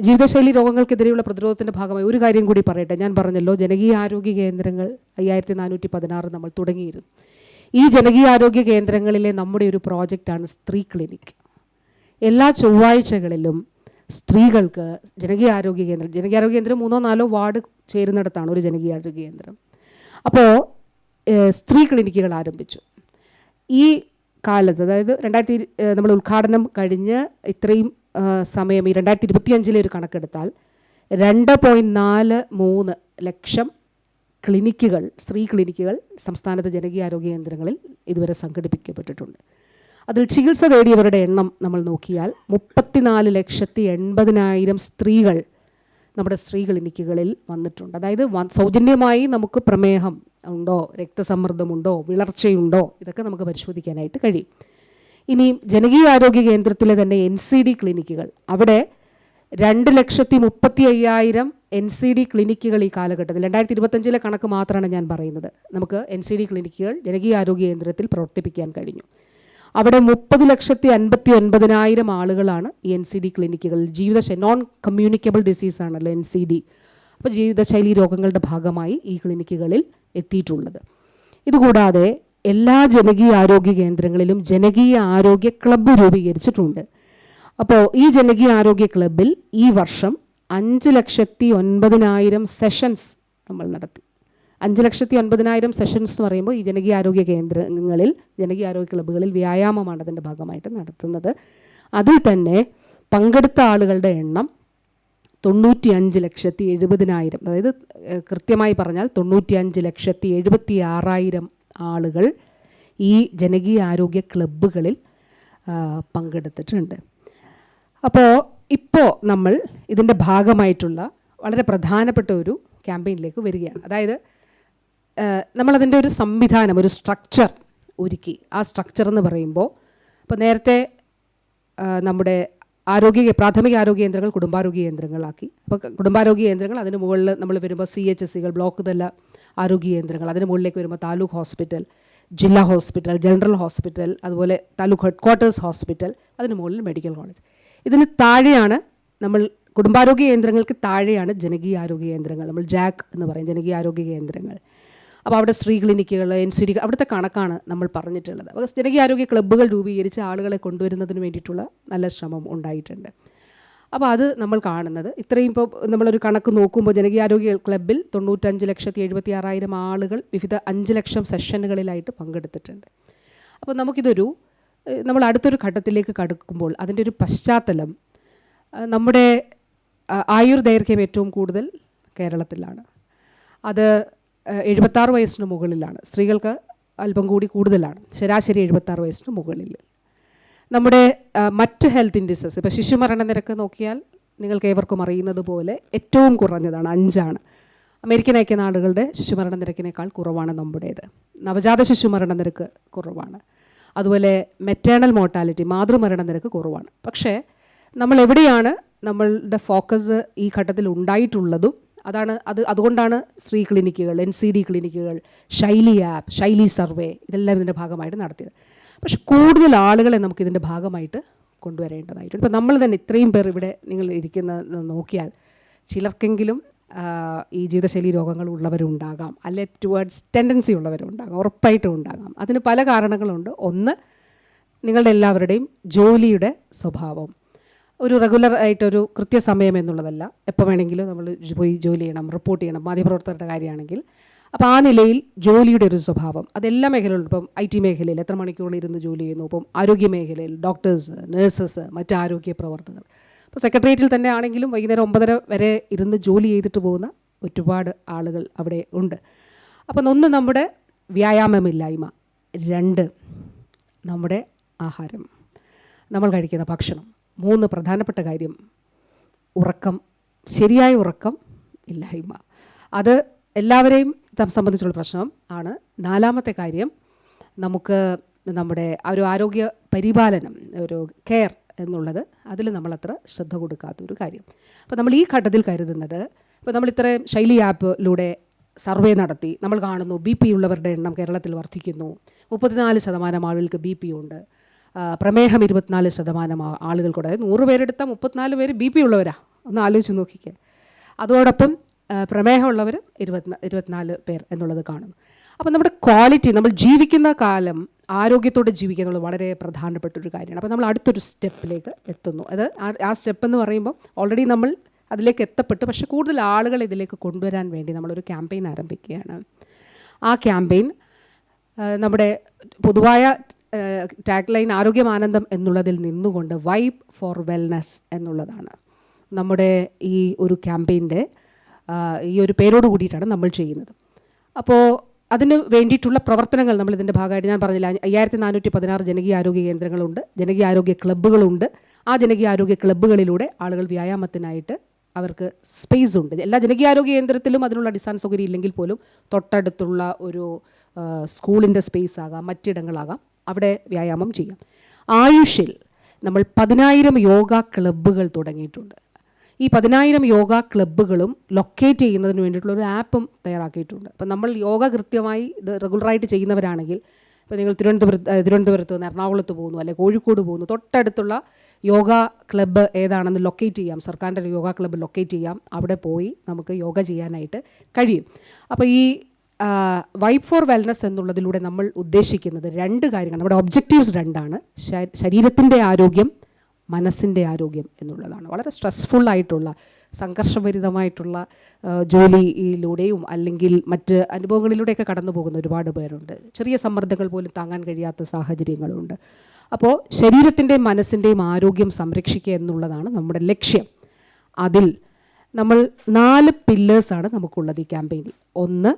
ജീവിതശൈലി രോഗങ്ങൾക്കെതിരെയുള്ള പ്രതിരോധത്തിന്റെ ഭാഗമായി ഒരു കാര്യം കൂടി പറയട്ടെ. ഞാൻ പറഞ്ഞല്ലോ ജനകീയ ആരോഗ്യ കേന്ദ്രങ്ങൾ അയ്യായിരത്തി നാനൂറ്റി പതിനാറ് നമ്മൾ തുടങ്ങിയിരുന്നു. ഈ ജനകീയ ആരോഗ്യ കേന്ദ്രങ്ങളിലെ നമ്മുടെ ഒരു പ്രോജക്റ്റാണ് സ്ത്രീ ക്ലിനിക്. എല്ലാ ചൊവ്വാഴ്ചകളിലും സ്ത്രീകൾക്ക് ജനകീയ ആരോഗ്യ കേന്ദ്രം ജനകീയ ആരോഗ്യ കേന്ദ്രം മൂന്നോ നാലോ വാർഡ് ചേരുന്നിടത്താണ് ഒരു ജനകീയ ആരോഗ്യ കേന്ദ്രം. അപ്പോൾ സ്ത്രീ ക്ലിനിക്കുകൾ ആരംഭിച്ചു. ഈ കാലത്ത് അതായത് രണ്ടായിരത്തി നമ്മൾ ഉദ്ഘാടനം കഴിഞ്ഞ് ഇത്രയും സമയം ഈ രണ്ടായിരത്തി ഇരുപത്തിയഞ്ചിലെ ഒരു കണക്കെടുത്താൽ രണ്ട് പോയിന്റ് നാല് മൂന്ന് ലക്ഷം ക്ലിനിക്കുകൾ സ്ത്രീ ക്ലിനിക്കുകൾ സംസ്ഥാനത്തെ ജനകീയാരോഗ്യ കേന്ദ്രങ്ങളിൽ ഇതുവരെ സംഘടിപ്പിക്കപ്പെട്ടിട്ടുണ്ട്. അതിൽ ചികിത്സ തേടിയവരുടെ എണ്ണം നമ്മൾ നോക്കിയാൽ മുപ്പത്തിനാല് ലക്ഷത്തി എൺപതിനായിരം സ്ത്രീകൾ നമ്മുടെ സ്ത്രീ ക്ലിനിക്കുകളിൽ വന്നിട്ടുണ്ട്. അതായത് സൗജന്യമായി നമുക്ക് പ്രമേഹം ഉണ്ടോ രക്തസമ്മർദ്ദമുണ്ടോ വിളർച്ചയുണ്ടോ ഇതൊക്കെ നമുക്ക് പരിശോധിക്കാനായിട്ട് കഴിയും. ഇനി ജനകീയ ആരോഗ്യ കേന്ദ്രത്തിലെ തന്നെ എൻ സി ഡി ക്ലിനിക്കുകൾ അവിടെ രണ്ട് ലക്ഷത്തി മുപ്പത്തി അയ്യായിരം എൻ സി ഡി ക്ലിനിക്കുകൾ ഈ കാലഘട്ടത്തിൽ രണ്ടായിരത്തി ഇരുപത്തഞ്ചിലെ കണക്ക് മാത്രമാണ് ഞാൻ പറയുന്നത്. നമുക്ക് എൻ സി ഡി ക്ലിനിക്കുകൾ ജനകീയ ആരോഗ്യ കേന്ദ്രത്തിൽ പ്രവർത്തിപ്പിക്കാൻ കഴിഞ്ഞു. അവിടെ മുപ്പത് ലക്ഷത്തി അൻപത്തി ഒൻപതിനായിരം ആളുകളാണ് ഈ എൻ സി ഡി ക്ലിനിക്കുകളിൽ ജീവിതശൈ നോൺ കമ്മ്യൂണിക്കബിൾ ഡിസീസ് ആണല്ലോ എൻ സി ഡി അപ്പോൾ ജീവിതശൈലി രോഗങ്ങളുടെ ഭാഗമായി ഈ ക്ലിനിക്കുകളിൽ എത്തിയിട്ടുള്ളത്. ഇതുകൂടാതെ എല്ലാ ജനകീയ ആരോഗ്യ കേന്ദ്രങ്ങളിലും ജനകീയ ആരോഗ്യ ക്ലബ്ബ് രൂപീകരിച്ചിട്ടുണ്ട്. അപ്പോൾ ഈ ജനകീയ ആരോഗ്യ ക്ലബ്ബിൽ ഈ വർഷം അഞ്ച് ലക്ഷത്തി ഒൻപതിനായിരം സെഷൻസ് നമ്മൾ നടത്തി. അഞ്ച് ലക്ഷത്തി ഒൻപതിനായിരം സെഷൻസ് എന്ന് പറയുമ്പോൾ ഈ ജനകീയ ആരോഗ്യ കേന്ദ്രങ്ങളിൽ ജനകീയ ആരോഗ്യ ക്ലബ്ബുകളിൽ വ്യായാമമാണ് അതിന്റെ ഭാഗമായിട്ട് നടത്തുന്നത്. അതിൽ തന്നെ പങ്കെടുത്ത ആളുകളുടെ എണ്ണം തൊണ്ണൂറ്റി അഞ്ച് ലക്ഷത്തി എഴുപതിനായിരം അതായത് കൃത്യമായി പറഞ്ഞാൽ തൊണ്ണൂറ്റി അഞ്ച് ലക്ഷത്തി എഴുപത്തി ആറായിരം ആളുകൾ ഈ ജനകീയ ആരോഗ്യ ക്ലബ്ബുകളിൽ പങ്കെടുത്തിട്ടുണ്ട്. അപ്പോൾ ഇപ്പോൾ നമ്മൾ ഇതിന്റെ ഭാഗമായിട്ടുള്ള വളരെ പ്രധാനപ്പെട്ട ഒരു ക്യാമ്പയിനിലേക്ക് വരികയാണ്. അതായത് നമ്മളതിന്റെ ഒരു സംവിധാനം ഒരു സ്ട്രക്ചർ ഒരുക്കി. ആ സ്ട്രക്ചർ എന്ന് പറയുമ്പോൾ ഇപ്പോൾ നേരത്തെ നമ്മുടെ ആരോഗ്യ പ്രാഥമിക ആരോഗ്യ കേന്ദ്രങ്ങൾ കുടുംബാരോഗ്യ കേന്ദ്രങ്ങളാക്കി. അപ്പോൾ കുടുംബാരോഗ്യ കേന്ദ്രങ്ങൾ അതിന് മുകളിൽ നമ്മൾ വരുമ്പോൾ സി എച്ച് എസ് സികൾ ബ്ലോക്ക് തല ആരോഗ്യ കേന്ദ്രങ്ങൾ. അതിന് മുകളിലേക്ക് വരുമ്പോൾ താലൂക്ക് ഹോസ്പിറ്റൽ ജില്ലാ ഹോസ്പിറ്റൽ ജനറൽ ഹോസ്പിറ്റൽ അതുപോലെ താലൂക്ക് ഹെഡ് ക്വാർട്ടേഴ്സ് ഹോസ്പിറ്റൽ അതിന് മുകളിൽ മെഡിക്കൽ കോളേജ്. ഇതിന് താഴെയാണ് നമ്മൾ കുടുംബാരോഗ്യ കേന്ദ്രങ്ങൾക്ക് താഴെയാണ് ജനകീയ ആരോഗ്യ കേന്ദ്രങ്ങൾ. നമ്മൾ ജാക്ക് എന്ന് പറയും ജനകീയ ആരോഗ്യ കേന്ദ്രങ്ങൾ. അപ്പോൾ അവിടെ സ്ത്രീ ക്ലിനിക്കുകൾ എൻ സി ഡി അവിടുത്തെ കണക്കാണ് നമ്മൾ പറഞ്ഞിട്ടുള്ളത്. അപ്പോൾ ജനകീയ ആരോഗ്യ ക്ലബ്ബുകൾ രൂപീകരിച്ച് ആളുകളെ കൊണ്ടുവരുന്നതിന് വേണ്ടിയിട്ടുള്ള നല്ല ശ്രമം ഉണ്ടായിട്ടുണ്ട്. അപ്പോൾ അത് നമ്മൾ കാണുന്നത്. ഇത്രയും ഇപ്പോൾ നമ്മളൊരു കണക്ക് നോക്കുമ്പോൾ ജനകീയാരോഗ്യ ക്ലബ്ബിൽ തൊണ്ണൂറ്റഞ്ച് ലക്ഷത്തി എഴുപത്തി ആറായിരം ആളുകൾ വിവിധ അഞ്ച് ലക്ഷം സെഷനുകളിലായിട്ട് പങ്കെടുത്തിട്ടുണ്ട്. അപ്പോൾ നമുക്കിതൊരു നമ്മൾ അടുത്തൊരു ഘട്ടത്തിലേക്ക് കടക്കുമ്പോൾ അതിന്റെ ഒരു പശ്ചാത്തലം നമ്മുടെ ആയുർ ആയുർദൈർഘ്യം ഏറ്റവും കൂടുതൽ കേരളത്തിലാണ്. അത് എഴുപത്താറ് വയസ്സിന് മുകളിലാണ്. സ്ത്രീകൾക്ക് അല്പം കൂടി കൂടുതലാണ്. ശരാശരി എഴുപത്താറ് വയസ്സിന് മുകളിൽ. നമ്മുടെ മറ്റ് ഹെൽത്ത് ഇൻഡിസസ് ഇപ്പോൾ ശിശുമരണ നിരക്ക് നോക്കിയാൽ നിങ്ങൾക്ക് ഏവർക്കും അറിയുന്നത് പോലെ ഏറ്റവും കുറഞ്ഞതാണ് അഞ്ചാണ്. അമേരിക്കൻ ഐക്യനാടുകളുടെ ശിശുമരണ നിരക്കിനേക്കാൾ കുറവാണ് നമ്മുടേത്. നവജാത ശിശുമരണ നിരക്ക് കുറവാണ്. അതുപോലെ മെറ്റേണൽ മോർട്ടാലിറ്റി മാതൃമരണ നിരക്ക് കുറവാണ്. പക്ഷേ നമ്മൾ എവിടെയാണ് നമ്മളുടെ ഫോക്കസ് ഈ ഘട്ടത്തിൽ ഉണ്ടായിട്ടുള്ളതും അതാണ് അത് അതുകൊണ്ടാണ് സ്ത്രീ ക്ലിനിക്കുകൾ എൻ സി ഡി ക്ലിനിക്കുകൾ ശൈലി ആപ്പ് ശൈലി സർവേ ഇതെല്ലാം ഇതിന്റെ ഭാഗമായിട്ട് നടത്തിയത്. പക്ഷെ കൂടുതൽ ആളുകളെ നമുക്ക് ഇതിന്റെ ഭാഗമായിട്ട് കൊണ്ടുവരേണ്ടതായിട്ടുണ്ട്. ഇപ്പം നമ്മൾ തന്നെ ഇത്രയും പേർ ഇവിടെ നിങ്ങൾ ഇരിക്കുന്ന നോക്കിയാൽ ചിലർക്കെങ്കിലും ഈ ജീവിതശൈലി രോഗങ്ങൾ ഉള്ളവരുണ്ടാകാം അല്ലെ ടുവേർഡ്സ് ടെൻഡൻസി ഉള്ളവരുണ്ടാകാം ഉറപ്പായിട്ടും ഉണ്ടാകാം. അതിന് പല കാരണങ്ങളുണ്ട്. ഒന്ന് നിങ്ങളുടെ എല്ലാവരുടെയും ജോലിയുടെ സ്വഭാവം. ഒരു റെഗുലർ ആയിട്ടൊരു കൃത്യസമയം എന്നുള്ളതല്ല. എപ്പോൾ വേണമെങ്കിലും നമ്മൾ പോയി ജോലി ചെയ്യണം റിപ്പോർട്ട് ചെയ്യണം മാധ്യമപ്രവർത്തകരുടെ കാര്യമാണെങ്കിൽ അപ്പോൾ ആ നിലയിൽ ജോലിയുടെ ഒരു സ്വഭാവം അതെല്ലാ മേഖലകളും ഇപ്പം ഐ ടി മേഖലയിൽ എത്ര മണിക്കൂറിൽ ഇരുന്ന് ജോലി ചെയ്യുന്നു ഇപ്പം ആരോഗ്യ മേഖലയിൽ ഡോക്ടേഴ്സ് നഴ്സസ് മറ്റ് ആരോഗ്യ പ്രവർത്തകർ. ഇപ്പോൾ സെക്രട്ടേറിയറ്റിൽ തന്നെ ആണെങ്കിലും വൈകുന്നേരം ഒമ്പതര വരെ ഇരുന്ന് ജോലി ചെയ്തിട്ട് പോകുന്ന ഒരുപാട് ആളുകൾ അവിടെ ഉണ്ട്. അപ്പം ഒന്ന് നമ്മുടെ വ്യായാമമില്ലായ്മ രണ്ട് നമ്മുടെ ആഹാരം നമ്മൾ കഴിക്കുന്ന ഭക്ഷണം. മൂന്ന് പ്രധാനപ്പെട്ട കാര്യം ഉറക്കം ശരിയായ ഉറക്കം ഇല്ലായ്മ. അത് എല്ലാവരെയും സംബന്ധിച്ചുള്ള പ്രശ്നം ആണ്. നാലാമത്തെ കാര്യം നമുക്ക് നമ്മുടെ ഒരു ആരോഗ്യ പരിപാലനം ഒരു കെയർ എന്നുള്ളത് അതിൽ നമ്മളത്ര ശ്രദ്ധ കൊടുക്കാത്തൊരു കാര്യം. അപ്പോൾ നമ്മൾ ഈ ഘട്ടത്തിൽ കരുതുന്നത് ഇപ്പോൾ നമ്മൾ ഇത്രയും ശൈലി ആപ്പിലൂടെ സർവേ നടത്തി നമ്മൾ കാണുന്നു ബി പി ഉള്ളവരുടെ എണ്ണം കേരളത്തിൽ വർദ്ധിക്കുന്നു. മുപ്പത്തിനാല് ശതമാനം ആളുകൾക്ക് ബി പി ഉണ്ട്. പ്രമേഹം ഇരുപത്തിനാല് ശതമാനം ആളുകൾക്കൂടെ നൂറ് പേരെടുത്താൽ മുപ്പത്തിനാല് പേര് ബി പി ഉള്ളവരാ. ഒന്ന് ആലോചിച്ച് നോക്കിക്കേ. അതോടൊപ്പം പ്രമേഹമുള്ളവർ ഇരുപത്തിനാ ഇരുപത്തിനാല് പേർ എന്നുള്ളത് കാണുന്നു. അപ്പോൾ നമ്മുടെ ക്വാളിറ്റി നമ്മൾ ജീവിക്കുന്ന കാലം ആരോഗ്യത്തോടെ ജീവിക്കുക എന്നുള്ളത് വളരെ പ്രധാനപ്പെട്ട ഒരു കാര്യമാണ്. അപ്പോൾ നമ്മൾ അടുത്തൊരു സ്റ്റെപ്പിലേക്ക് എത്തുന്നു. അത് ആ- സ്റ്റെപ്പ് എന്ന് പറയുമ്പോൾ ഓൾറെഡി നമ്മൾ അതിലേക്ക് എത്തപ്പെട്ടു. പക്ഷേ കൂടുതൽ ആളുകൾ ഇതിലേക്ക് കൊണ്ടുവരാൻ വേണ്ടി നമ്മളൊരു ക്യാമ്പയിൻ ആരംഭിക്കുകയാണ്. ആ ക്യാമ്പയിൻ നമ്മുടെ പൊതുവായ ടാഗ് ലൈൻ ആരോഗ്യമാനന്ദം എന്നുള്ളതിൽ നിന്നുകൊണ്ട് വൈബ് ഫോർ വെൽനസ് എന്നുള്ളതാണ്. നമ്മുടെ ഈ ഒരു ക്യാമ്പയിന്റെ ഈ ഒരു പേരോട് കൂടിയിട്ടാണ് നമ്മൾ ചെയ്യുന്നത്. അപ്പോൾ അതിന് വേണ്ടിയിട്ടുള്ള പ്രവർത്തനങ്ങൾ നമ്മൾ ഇതിന്റെ ഭാഗമായിട്ട് ഞാൻ പറഞ്ഞില്ല. അയ്യായിരത്തി നാനൂറ്റി പതിനാറ് ജനകീയ ആരോഗ്യ കേന്ദ്രങ്ങളുണ്ട് ജനകീയ ആരോഗ്യ ക്ലബ്ബുകളുണ്ട്. ആ ജനകീയ ആരോഗ്യ ക്ലബ്ബുകളിലൂടെ ആളുകൾ വ്യായാമത്തിനായിട്ട് അവർക്ക് സ്പേസ് ഉണ്ട്. എല്ലാ ജനകീയ ആരോഗ്യ കേന്ദ്രത്തിലും അതിനുള്ള അടിസ്ഥാന സൗകര്യം ഇല്ലെങ്കിൽ പോലും തൊട്ടടുത്തുള്ള ഒരു സ്കൂളിന്റെ സ്പേസ് ആകാം മറ്റിടങ്ങളാകാം അവിടെ വ്യായാമം ചെയ്യാം. ആയുഷിൽ നമ്മൾ പതിനായിരം യോഗ ക്ലബ്ബുകൾ തുടങ്ങിയിട്ടുണ്ട്. ഈ പതിനായിരം യോഗ ക്ലബ്ബുകളും ലൊക്കേറ്റ് ചെയ്യുന്നതിന് വേണ്ടിയിട്ടുള്ള ഒരു ആപ്പും തയ്യാറാക്കിയിട്ടുണ്ട്. അപ്പം നമ്മൾ യോഗ കൃത്യമായി ഇത് റെഗുലറായിട്ട് ചെയ്യുന്നവരാണെങ്കിൽ ഇപ്പോൾ നിങ്ങൾ തിരുവനന്തപുരത്ത് തിരുവനന്തപുരത്ത് നിന്ന് എറണാകുളത്ത് പോകുന്നു അല്ലെങ്കിൽ കോഴിക്കോട് പോകുന്നു തൊട്ടടുത്തുള്ള യോഗ ക്ലബ്ബ് ഏതാണെന്ന് ലൊക്കേറ്റ് ചെയ്യാം. സർക്കാരിന്റെ യോഗ ക്ലബ്ബ് ലൊക്കേറ്റ് ചെയ്യാം. അവിടെ പോയി നമുക്ക് യോഗ ചെയ്യാനായിട്ട് കഴിയും. അപ്പോൾ ഈ വൈബ് ഫോർ വെൽനസ് എന്നുള്ളതിലൂടെ നമ്മൾ ഉദ്ദേശിക്കുന്നത് രണ്ട് കാര്യങ്ങൾ. നമ്മുടെ ഒബ്ജക്റ്റീവ്സ് രണ്ടാണ്. ശരീരത്തിന്റെ ആരോഗ്യം മനസ്സിന്റെ ആരോഗ്യം എന്നുള്ളതാണ്. വളരെ സ്ട്രെസ്ഫുള്ളായിട്ടുള്ള സംഘർഷഭരിതമായിട്ടുള്ള ജോലിയിലൂടെയും അല്ലെങ്കിൽ മറ്റ് അനുഭവങ്ങളിലൂടെയൊക്കെ കടന്നു പോകുന്ന ഒരുപാട് പേരുണ്ട്. ചെറിയ സമ്മർദ്ദങ്ങൾ പോലും താങ്ങാൻ കഴിയാത്ത സാഹചര്യങ്ങളുണ്ട്. അപ്പോൾ ശരീരത്തിന്റെയും മനസ്സിന്റെയും ആരോഗ്യം സംരക്ഷിക്കുക എന്നുള്ളതാണ് നമ്മുടെ ലക്ഷ്യം. അതിൽ നമ്മൾ നാല് പില്ലേഴ്സാണ് നമുക്കുള്ളത് ഈ ക്യാമ്പയിനിൽ ഒന്ന്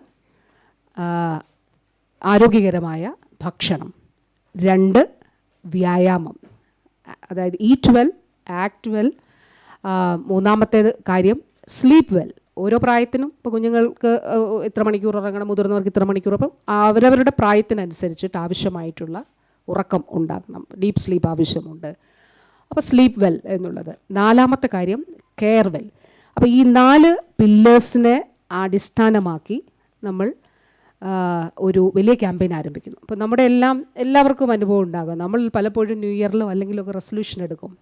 ആരോഗ്യകരമായ ഭക്ഷണം. രണ്ട് വ്യായാമം. അതായത് ഈറ്റ് വെൽ ആക്ട് വെൽ മൂന്നാമത്തേത് കാര്യം സ്ലീപ്പ് വെൽ ഓരോ പ്രായത്തിനും ഇപ്പോൾ കുഞ്ഞുങ്ങൾക്ക് ഇത്ര മണിക്കൂർ ഉറങ്ങണം മുതിർന്നവർക്ക് ഇത്ര മണിക്കൂർ അപ്പം അവരവരുടെ പ്രായത്തിനനുസരിച്ചിട്ട് ആവശ്യമായിട്ടുള്ള ഉറക്കം ഉണ്ടാകണം. ഡീപ്പ് സ്ലീപ്പ് ആവശ്യമുണ്ട്. അപ്പോൾ സ്ലീപ്പ് വെൽ എന്നുള്ളത്. നാലാമത്തെ കാര്യം കെയർ വെൽ അപ്പോൾ ഈ നാല് പില്ലേഴ്സിനെ അടിസ്ഥാനമാക്കി നമ്മൾ ഒരു വലിയ ക്യാമ്പയിൻ ആരംഭിക്കുന്നു. അപ്പോൾ നമ്മുടെ എല്ലാം എല്ലാവർക്കും അനുഭവം ഉണ്ടാകും. നമ്മൾ പലപ്പോഴും ന്യൂ ഇയറിലോ അല്ലെങ്കിലൊക്കെ റെസൊല്യൂഷൻ എടുക്കും.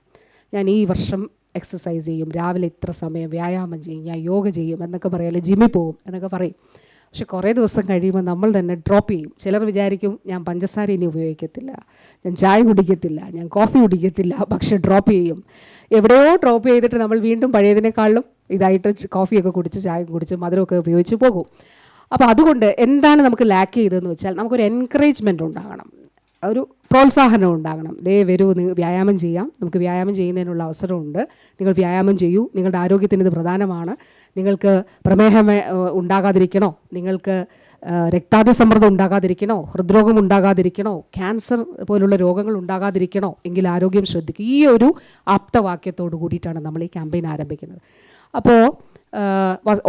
ഞാൻ ഈ വർഷം എക്സസൈസ് ചെയ്യും. രാവിലെ ഇത്ര സമയം വ്യായാമം ചെയ്യും. ഞാൻ യോഗ ചെയ്യും എന്നൊക്കെ പറയാം. ജിമ്മിൽ പോകും എന്നൊക്കെ പറയും. പക്ഷെ കുറേ ദിവസം കഴിയുമ്പോൾ നമ്മൾ തന്നെ ഡ്രോപ്പ് ചെയ്യും. ചിലർ വിചാരിക്കും ഞാൻ പഞ്ചസാര ഇനി ഉപയോഗിക്കത്തില്ല. ഞാൻ ചായ കുടിക്കത്തില്ല. ഞാൻ കോഫി കുടിക്കത്തില്ല. പക്ഷെ ഡ്രോപ്പ് ചെയ്യും. എവിടെയോ ഡ്രോപ്പ് ചെയ്തിട്ട് നമ്മൾ വീണ്ടും പഴയതിനേക്കാളും ഇതായിട്ട് കോഫിയൊക്കെ കുടിച്ച് ചായ കുടിച്ച് മധുരമൊക്കെ ഉപയോഗിച്ച് പോകും. അപ്പോൾ അതുകൊണ്ട് എന്താണ് നമുക്ക് ലാക്ക് ചെയ്തതെന്ന് വെച്ചാൽ നമുക്കൊരു എൻകറേജ്മെന്റ് ഉണ്ടാകണം. ഒരു പ്രോത്സാഹനം ഉണ്ടാകണം. ദേ വരൂ നിങ്ങൾ വ്യായാമം ചെയ്യാം. നമുക്ക് വ്യായാമം ചെയ്യുന്നതിനുള്ള അവസരമുണ്ട്. നിങ്ങൾ വ്യായാമം ചെയ്യൂ. നിങ്ങളുടെ ആരോഗ്യത്തിന് ഇത് പ്രധാനമാണ്. നിങ്ങൾക്ക് പ്രമേഹം ഉണ്ടാകാതിരിക്കണോ? നിങ്ങൾക്ക് രക്താതി രക്താതിസമ്മർദ്ദം ഉണ്ടാകാതിരിക്കണോ? ഹൃദ്രോഗം ഉണ്ടാകാതിരിക്കണോ? ക്യാൻസർ പോലുള്ള രോഗങ്ങൾ ഉണ്ടാകാതിരിക്കണോ? എങ്കിൽ ആരോഗ്യം ശ്രദ്ധിക്കുക. ഈ ഒരു ആപ്തവാക്യത്തോടു കൂടിയിട്ടാണ് നമ്മൾ ഈ ക്യാമ്പയിൻ ആരംഭിക്കുന്നത്. അപ്പോൾ